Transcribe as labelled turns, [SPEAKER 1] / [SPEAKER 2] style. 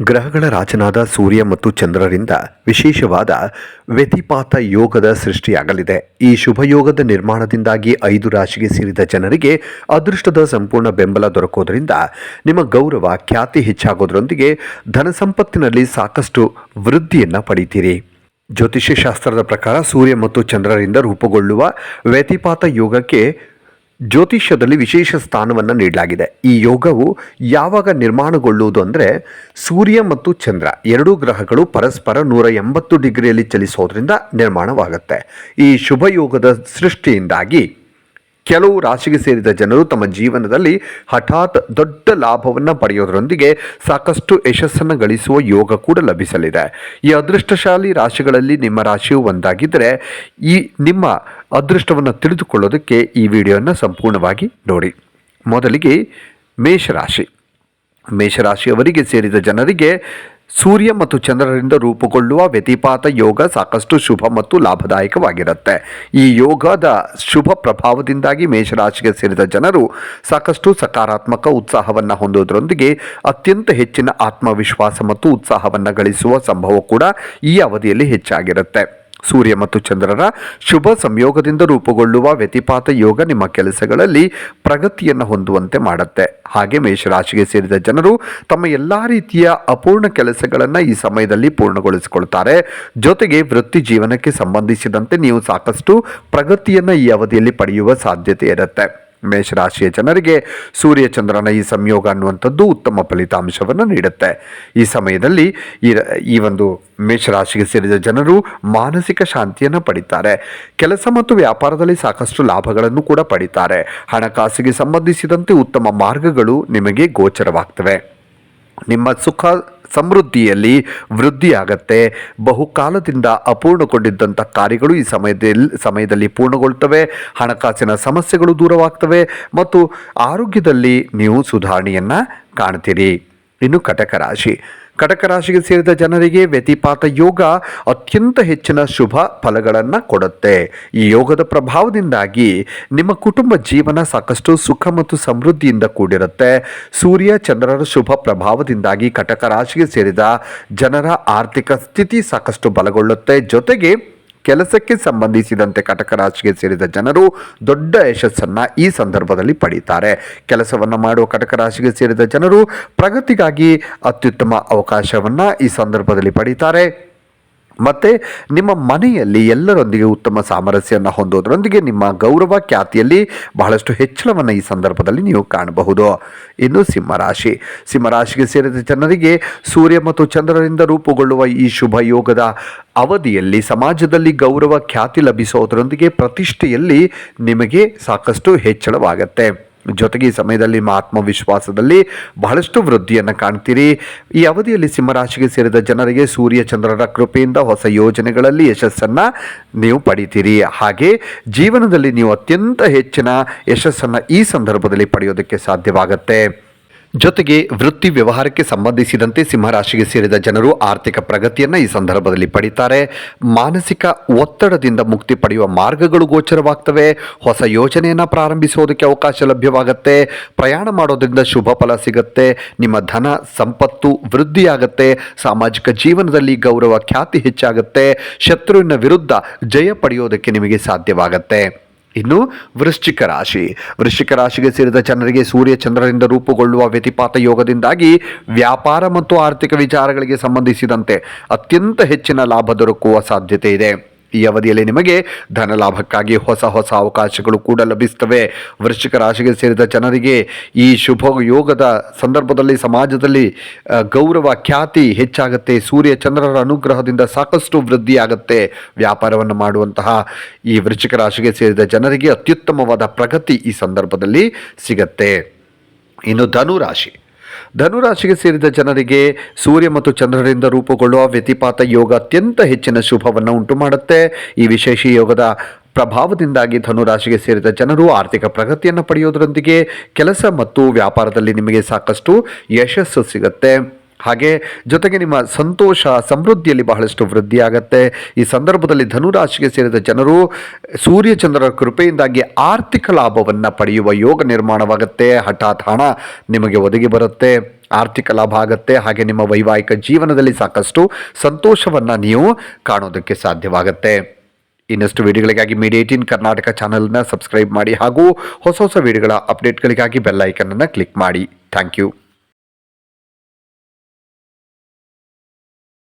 [SPEAKER 1] ಗ್ರಹಗಳ ರಾಜನಾದ ಸೂರ್ಯ ಮತ್ತು ಚಂದ್ರರಿಂದ ವಿಶೇಷವಾದ ವ್ಯತಿಪಾತ ಯೋಗದ ಸೃಷ್ಟಿಯಾಗಲಿದೆ. ಈ ಶುಭ ಯೋಗದ ನಿರ್ಮಾಣದಿಂದಾಗಿ ಐದು ರಾಶಿಗೆ ಸೇರಿದ ಜನರಿಗೆ ಅದೃಷ್ಟದ ಸಂಪೂರ್ಣ ಬೆಂಬಲ ದೊರಕೋದರಿಂದ ನಿಮ್ಮ ಗೌರವ ಖ್ಯಾತಿ ಹೆಚ್ಚಾಗೋದ್ರೊಂದಿಗೆ ಧನ ಸಂಪತ್ತಿನಲ್ಲಿ ಸಾಕಷ್ಟು ವೃದ್ಧಿಯನ್ನು ಪಡೀತೀರಿ. ಜ್ಯೋತಿಷ್ಯ ಶಾಸ್ತ್ರದ ಪ್ರಕಾರ ಸೂರ್ಯ ಮತ್ತು ಚಂದ್ರರಿಂದ ರೂಪುಗೊಳ್ಳುವ ವ್ಯತಿಪಾತ ಯೋಗಕ್ಕೆ ಜ್ಯೋತಿಷ್ಯದಲ್ಲಿ ವಿಶೇಷ ಸ್ಥಾನವನ್ನು ನೀಡಲಾಗಿದೆ. ಈ ಯೋಗವು ಯಾವಾಗ ನಿರ್ಮಾಣಗೊಳ್ಳುವುದು ಅಂದರೆ ಸೂರ್ಯ ಮತ್ತು ಚಂದ್ರ ಎರಡೂ ಗ್ರಹಗಳು ಪರಸ್ಪರ ನೂರ ಎಂಬತ್ತು ಡಿಗ್ರಿಯಲ್ಲಿ ಚಲಿಸೋದ್ರಿಂದ ನಿರ್ಮಾಣವಾಗುತ್ತೆ. ಈ ಶುಭ ಯೋಗದ ಸೃಷ್ಟಿಯಿಂದಾಗಿ ಕೆಲವು ರಾಶಿಗೆ ಸೇರಿದ ಜನರು ತಮ್ಮ ಜೀವನದಲ್ಲಿ ಹಠಾತ್ ದೊಡ್ಡ ಲಾಭವನ್ನು ಪಡೆಯೋದರೊಂದಿಗೆ ಸಾಕಷ್ಟು ಯಶಸ್ಸನ್ನು ಗಳಿಸುವ ಯೋಗ ಕೂಡ ಲಭಿಸಲಿದೆ. ಈ ಅದೃಷ್ಟಶಾಲಿ ರಾಶಿಗಳಲ್ಲಿ ನಿಮ್ಮ ರಾಶಿಯು ಒಂದಾಗಿದ್ದರೆ ಈ ನಿಮ್ಮ ಅದೃಷ್ಟವನ್ನು ತಿಳಿದುಕೊಳ್ಳೋದಕ್ಕೆ ಈ ವಿಡಿಯೋವನ್ನು ಸಂಪೂರ್ಣವಾಗಿ ನೋಡಿ. ಮೊದಲಿಗೆ ಮೇಷರಾಶಿ. ಮೇಷರಾಶಿಯವರಿಗೆ ಸೇರಿದ ಜನರಿಗೆ ಸೂರ್ಯ ಮತ್ತು ಚಂದ್ರರಿಂದ ರೂಪುಗೊಳ್ಳುವ ವ್ಯತಿಪಾತ ಯೋಗ ಸಾಕಷ್ಟು ಶುಭ ಮತ್ತು ಲಾಭದಾಯಕವಾಗಿರುತ್ತೆ. ಈ ಯೋಗದ ಶುಭ ಪ್ರಭಾವದಿಂದಾಗಿ ಮೇಷರಾಶಿಗೆ ಸೇರಿದ ಜನರು ಸಾಕಷ್ಟು ಸಕಾರಾತ್ಮಕ ಉತ್ಸಾಹವನ್ನು ಹೊಂದುವುದರೊಂದಿಗೆ ಅತ್ಯಂತ ಹೆಚ್ಚಿನ ಆತ್ಮವಿಶ್ವಾಸ ಮತ್ತು ಉತ್ಸಾಹವನ್ನು ಗಳಿಸುವ ಸಂಭವ ಕೂಡ ಈ ಅವಧಿಯಲ್ಲಿ ಹೆಚ್ಚಾಗಿರುತ್ತೆ. ಸೂರ್ಯ ಮತ್ತು ಚಂದ್ರರ ಶುಭ ಸಂಯೋಗದಿಂದ ರೂಪುಗೊಳ್ಳುವ ವ್ಯತಿಪಾತ ಯೋಗ ನಿಮ್ಮ ಕೆಲಸಗಳಲ್ಲಿ ಪ್ರಗತಿಯನ್ನು ಹೊಂದುವಂತೆ ಮಾಡುತ್ತೆ. ಹಾಗೆ ಮೇಷರಾಶಿಗೆ ಸೇರಿದ ಜನರು ತಮ್ಮ ಎಲ್ಲ ರೀತಿಯ ಅಪೂರ್ಣ ಕೆಲಸಗಳನ್ನು ಈ ಸಮಯದಲ್ಲಿ ಪೂರ್ಣಗೊಳಿಸಿಕೊಳ್ತಾರೆ. ಜೊತೆಗೆ ವೃತ್ತಿ ಜೀವನಕ್ಕೆ ಸಂಬಂಧಿಸಿದಂತೆ ನೀವು ಸಾಕಷ್ಟು ಪ್ರಗತಿಯನ್ನು ಈ ಅವಧಿಯಲ್ಲಿ ಪಡೆಯುವ ಸಾಧ್ಯತೆ ಇರುತ್ತೆ. ಮೇಷರಾಶಿಯ ಜನರಿಗೆ ಸೂರ್ಯ ಚಂದ್ರನ ಈ ಸಂಯೋಗ ಅನ್ನುವಂಥದ್ದು ಉತ್ತಮ ಫಲಿತಾಂಶವನ್ನು ನೀಡುತ್ತೆ. ಈ ಸಮಯದಲ್ಲಿ ಈ ಈ ಒಂದು ಮೇಷರಾಶಿಗೆ ಸೇರಿದ ಜನರು ಮಾನಸಿಕ ಶಾಂತಿಯನ್ನು ಪಡಿತಾರೆ. ಕೆಲಸ ಮತ್ತು ವ್ಯಾಪಾರದಲ್ಲಿ ಸಾಕಷ್ಟು ಲಾಭಗಳನ್ನು ಕೂಡ ಪಡಿತಾರೆ. ಹಣಕಾಸಿಗೆ ಸಂಬಂಧಿಸಿದಂತೆ ಉತ್ತಮ ಮಾರ್ಗಗಳು ನಿಮಗೆ ಗೋಚರವಾಗ್ತವೆ. ನಿಮ್ಮ ಸುಖ ಸಮೃದ್ಧಿಯಲ್ಲಿ ವೃದ್ಧಿಯಾಗತ್ತೆ. ಬಹುಕಾಲದಿಂದ ಅಪೂರ್ಣಗೊಂಡಿದ್ದಂಥ ಕಾರ್ಯಗಳು ಈ ಸಮಯದಲ್ಲಿ ಸಮಯದಲ್ಲಿ ಪೂರ್ಣಗೊಳ್ತವೆ. ಹಣಕಾಸಿನ ಸಮಸ್ಯೆಗಳು ದೂರವಾಗ್ತವೆ ಮತ್ತು ಆರೋಗ್ಯದಲ್ಲಿ ನೀವು ಸುಧಾರಣೆಯನ್ನು ಕಾಣ್ತೀರಿ. ಇನ್ನು ಕಟಕ ರಾಶಿ. ಕಟಕ ರಾಶಿಗೆ ಸೇರಿದ ಜನರಿಗೆ ವ್ಯತಿಪಾತ ಯೋಗ ಅತ್ಯಂತ ಹೆಚ್ಚಿನ ಶುಭ ಫಲಗಳನ್ನು ಕೊಡುತ್ತೆ. ಈ ಯೋಗದ ಪ್ರಭಾವದಿಂದಾಗಿ ನಿಮ್ಮ ಕುಟುಂಬ ಜೀವನ ಸಾಕಷ್ಟು ಸುಖ ಮತ್ತು ಸಮೃದ್ಧಿಯಿಂದ ಕೂಡಿರುತ್ತೆ. ಸೂರ್ಯ, ಚಂದ್ರರ ಶುಭ ಪ್ರಭಾವದಿಂದಾಗಿ ಕಟಕ ರಾಶಿಗೆ ಸೇರಿದ ಜನರ ಆರ್ಥಿಕ ಸ್ಥಿತಿ ಸಾಕಷ್ಟು ಬಲಗೊಳ್ಳುತ್ತೆ. ಜೊತೆಗೆ ಕೆಲಸಕ್ಕೆ ಸಂಬಂಧಿಸಿದಂತೆ ಕಟಕ ರಾಶಿಗೆ ಸೇರಿದ ಜನರು ದೊಡ್ಡ ಯಶಸ್ಸನ್ನು ಈ ಸಂದರ್ಭದಲ್ಲಿ ಪಡೀತಾರೆ. ಕೆಲಸವನ್ನು ಮಾಡುವ ಕಟಕ ರಾಶಿಗೆ ಸೇರಿದ ಜನರು ಪ್ರಗತಿಗಾಗಿ ಅತ್ಯುತ್ತಮ ಅವಕಾಶವನ್ನು ಈ ಸಂದರ್ಭದಲ್ಲಿ ಪಡೀತಾರೆ. ಮತ್ತು ನಿಮ್ಮ ಮನೆಯಲ್ಲಿ ಎಲ್ಲರೊಂದಿಗೆ ಉತ್ತಮ ಸಾಮರಸ್ಯವನ್ನು ಹೊಂದೋದರೊಂದಿಗೆ ನಿಮ್ಮ ಗೌರವ ಖ್ಯಾತಿಯಲ್ಲಿ ಬಹಳಷ್ಟು ಹೆಚ್ಚಳವನ್ನು ಈ ಸಂದರ್ಭದಲ್ಲಿ ನೀವು ಕಾಣಬಹುದು. ಇನ್ನು ಸಿಂಹರಾಶಿ. ಸಿಂಹರಾಶಿಗೆ ಸೇರಿದ ಜನರಿಗೆ ಸೂರ್ಯ ಮತ್ತು ಚಂದ್ರರಿಂದ ರೂಪುಗೊಳ್ಳುವ ಈ ಶುಭ ಯೋಗದ ಅವಧಿಯಲ್ಲಿ ಸಮಾಜದಲ್ಲಿ ಗೌರವ ಖ್ಯಾತಿ ಲಭಿಸೋದರೊಂದಿಗೆ ಪ್ರತಿಷ್ಠೆಯಲ್ಲಿ ನಿಮಗೆ ಸಾಕಷ್ಟು ಹೆಚ್ಚಳವಾಗತ್ತೆ. ಜೊತೆಗೆ ಈ ಸಮಯದಲ್ಲಿ ನಿಮ್ಮ ಆತ್ಮವಿಶ್ವಾಸದಲ್ಲಿ ಬಹಳಷ್ಟು ವೃದ್ಧಿಯನ್ನು ಕಾಣ್ತೀರಿ. ಈ ಅವಧಿಯಲ್ಲಿ ಸಿಂಹರಾಶಿಗೆ ಸೇರಿದ ಜನರಿಗೆ ಸೂರ್ಯ ಚಂದ್ರರ ಕೃಪೆಯಿಂದ ಹೊಸ ಯೋಜನೆಗಳಲ್ಲಿ ಯಶಸ್ಸನ್ನು ನೀವು ಪಡಿತೀರಿ. ಹಾಗೆ ಜೀವನದಲ್ಲಿ ನೀವು ಅತ್ಯಂತ ಹೆಚ್ಚಿನ ಯಶಸ್ಸನ್ನು ಈ ಸಂದರ್ಭದಲ್ಲಿ ಪಡೆಯೋದಕ್ಕೆ ಸಾಧ್ಯವಾಗುತ್ತೆ. ಜೊತೆಗೆ ವೃತ್ತಿ ವ್ಯವಹಾರಕ್ಕೆ ಸಂಬಂಧಿಸಿದಂತೆ ಸಿಂಹರಾಶಿಗೆ ಸೇರಿದ ಜನರು ಆರ್ಥಿಕ ಪ್ರಗತಿಯನ್ನು ಈ ಸಂದರ್ಭದಲ್ಲಿ ಪಡಿತಾರೆ. ಮಾನಸಿಕ ಒತ್ತಡದಿಂದ ಮುಕ್ತಿ ಪಡೆಯುವ ಮಾರ್ಗಗಳು ಗೋಚರವಾಗ್ತವೆ. ಹೊಸ ಯೋಜನೆಯನ್ನು ಪ್ರಾರಂಭಿಸೋದಕ್ಕೆ ಅವಕಾಶ ಲಭ್ಯವಾಗುತ್ತೆ. ಪ್ರಯಾಣ ಮಾಡೋದ್ರಿಂದ ಶುಭ ಫಲ ಸಿಗುತ್ತೆ. ನಿಮ್ಮ ಧನ, ಸಂಪತ್ತು ವೃದ್ಧಿಯಾಗುತ್ತೆ. ಸಾಮಾಜಿಕ ಜೀವನದಲ್ಲಿ ಗೌರವ, ಖ್ಯಾತಿ ಹೆಚ್ಚಾಗುತ್ತೆ. ಶತ್ರುವಿನ ವಿರುದ್ಧ ಜಯ ಪಡೆಯೋದಕ್ಕೆ ನಿಮಗೆ ಸಾಧ್ಯವಾಗುತ್ತೆ. ಇನ್ನು ವೃಶ್ಚಿಕ ರಾಶಿ. ವೃಶ್ಚಿಕ ರಾಶಿಗೆ ಸೇರಿದ ಜನರಿಗೆ ಸೂರ್ಯ ಚಂದ್ರರಿಂದ ರೂಪುಗೊಳ್ಳುವ ವ್ಯತಿಪಾತ ಯೋಗದಿಂದಾಗಿ ವ್ಯಾಪಾರ ಮತ್ತು ಆರ್ಥಿಕ ವಿಚಾರಗಳಿಗೆ ಸಂಬಂಧಿಸಿದಂತೆ ಅತ್ಯಂತ ಹೆಚ್ಚಿನ ಲಾಭ ದೊರಕುವ ಸಾಧ್ಯತೆ ಇದೆ. ಈ ಅವಧಿಯಲ್ಲಿ ನಿಮಗೆ ಧನ ಲಾಭಕ್ಕಾಗಿ ಹೊಸ ಹೊಸ ಅವಕಾಶಗಳು ಕೂಡ ಲಭಿಸ್ತವೆ ವೃಶ್ಚಿಕ ರಾಶಿಗೆ ಸೇರಿದ ಜನರಿಗೆ ಈ ಶುಭ ಯೋಗದ ಸಂದರ್ಭದಲ್ಲಿ ಸಮಾಜದಲ್ಲಿ ಗೌರವ, ಖ್ಯಾತಿ ಹೆಚ್ಚಾಗುತ್ತೆ. ಸೂರ್ಯ ಚಂದ್ರರ ಅನುಗ್ರಹದಿಂದ ಸಾಕಷ್ಟು ವೃದ್ಧಿಯಾಗುತ್ತೆ ವ್ಯಾಪಾರವನ್ನು ಮಾಡುವಂತಹ ಈ ವೃಶ್ಚಿಕ ರಾಶಿಗೆ ಸೇರಿದ ಜನರಿಗೆ ಅತ್ಯುತ್ತಮವಾದ ಪ್ರಗತಿ ಈ ಸಂದರ್ಭದಲ್ಲಿ ಸಿಗತ್ತೆ. ಇನ್ನು ಧನು ರಾಶಿ ಧನುರಾಶಿಗೆ ಸೇರಿದ ಜನರಿಗೆ ಸೂರ್ಯ ಮತ್ತು ಚಂದ್ರರಿಂದ ರೂಪುಗೊಳ್ಳುವ ವ್ಯತಿಪಾತ ಯೋಗ ಅತ್ಯಂತ ಹೆಚ್ಚಿನ ಶುಭವನ್ನು ಉಂಟು ಮಾಡುತ್ತೆ. ಈ ವಿಶೇಷ ಯೋಗದ ಪ್ರಭಾವದಿಂದಾಗಿ ಧನುರಾಶಿಗೆ ಸೇರಿದ ಜನರು ಆರ್ಥಿಕ ಪ್ರಗತಿಯನ್ನು ಪಡೆಯೋದರೊಂದಿಗೆ ಕೆಲಸ ಮತ್ತು ವ್ಯಾಪಾರದಲ್ಲಿ ನಿಮಗೆ ಸಾಕಷ್ಟು ಯಶಸ್ಸು ಸಿಗುತ್ತೆ. ಹಾಗೆ ಜೊತೆಗೆ ನಿಮ್ಮ ಸಂತೋಷ, ಸಮೃದ್ಧಿಯಲ್ಲಿ ಬಹಳಷ್ಟು ವೃದ್ಧಿಯಾಗತ್ತೆ ಈ ಸಂದರ್ಭದಲ್ಲಿ ಧನುರಾಶಿಗೆ ಸೇರಿದ ಜನರು ಸೂರ್ಯಚಂದ್ರರ ಕೃಪೆಯಿಂದಾಗಿ ಆರ್ಥಿಕ ಲಾಭವನ್ನು ಪಡೆಯುವ ಯೋಗ ನಿರ್ಮಾಣವಾಗುತ್ತೆ. ಹಠಾತ್ ಹಣ ನಿಮಗೆ ಒದಗಿ ಬರುತ್ತೆ. ಆರ್ಥಿಕ ಲಾಭ ಆಗುತ್ತೆ. ಹಾಗೆ ನಿಮ್ಮ ವೈವಾಹಿಕ ಜೀವನದಲ್ಲಿ ಸಾಕಷ್ಟು ಸಂತೋಷವನ್ನು ನೀವು ಕಾಣೋದಕ್ಕೆ ಸಾಧ್ಯವಾಗುತ್ತೆ. ಇನ್ನಷ್ಟು ವಿಡಿಯೋಗಳಿಗಾಗಿ ಮೀಡಿಯಾ ಏಟೀನ್ ಕರ್ನಾಟಕ ಚಾನಲ್ನ ಸಬ್ಸ್ಕ್ರೈಬ್ ಮಾಡಿ ಹಾಗೂ ಹೊಸ ಹೊಸ ವಿಡಿಯೋಗಳ ಅಪ್ಡೇಟ್ಗಳಿಗಾಗಿ ಬೆಲ್ ಐಕನನ್ನು ಕ್ಲಿಕ್ ಮಾಡಿ. Thank you.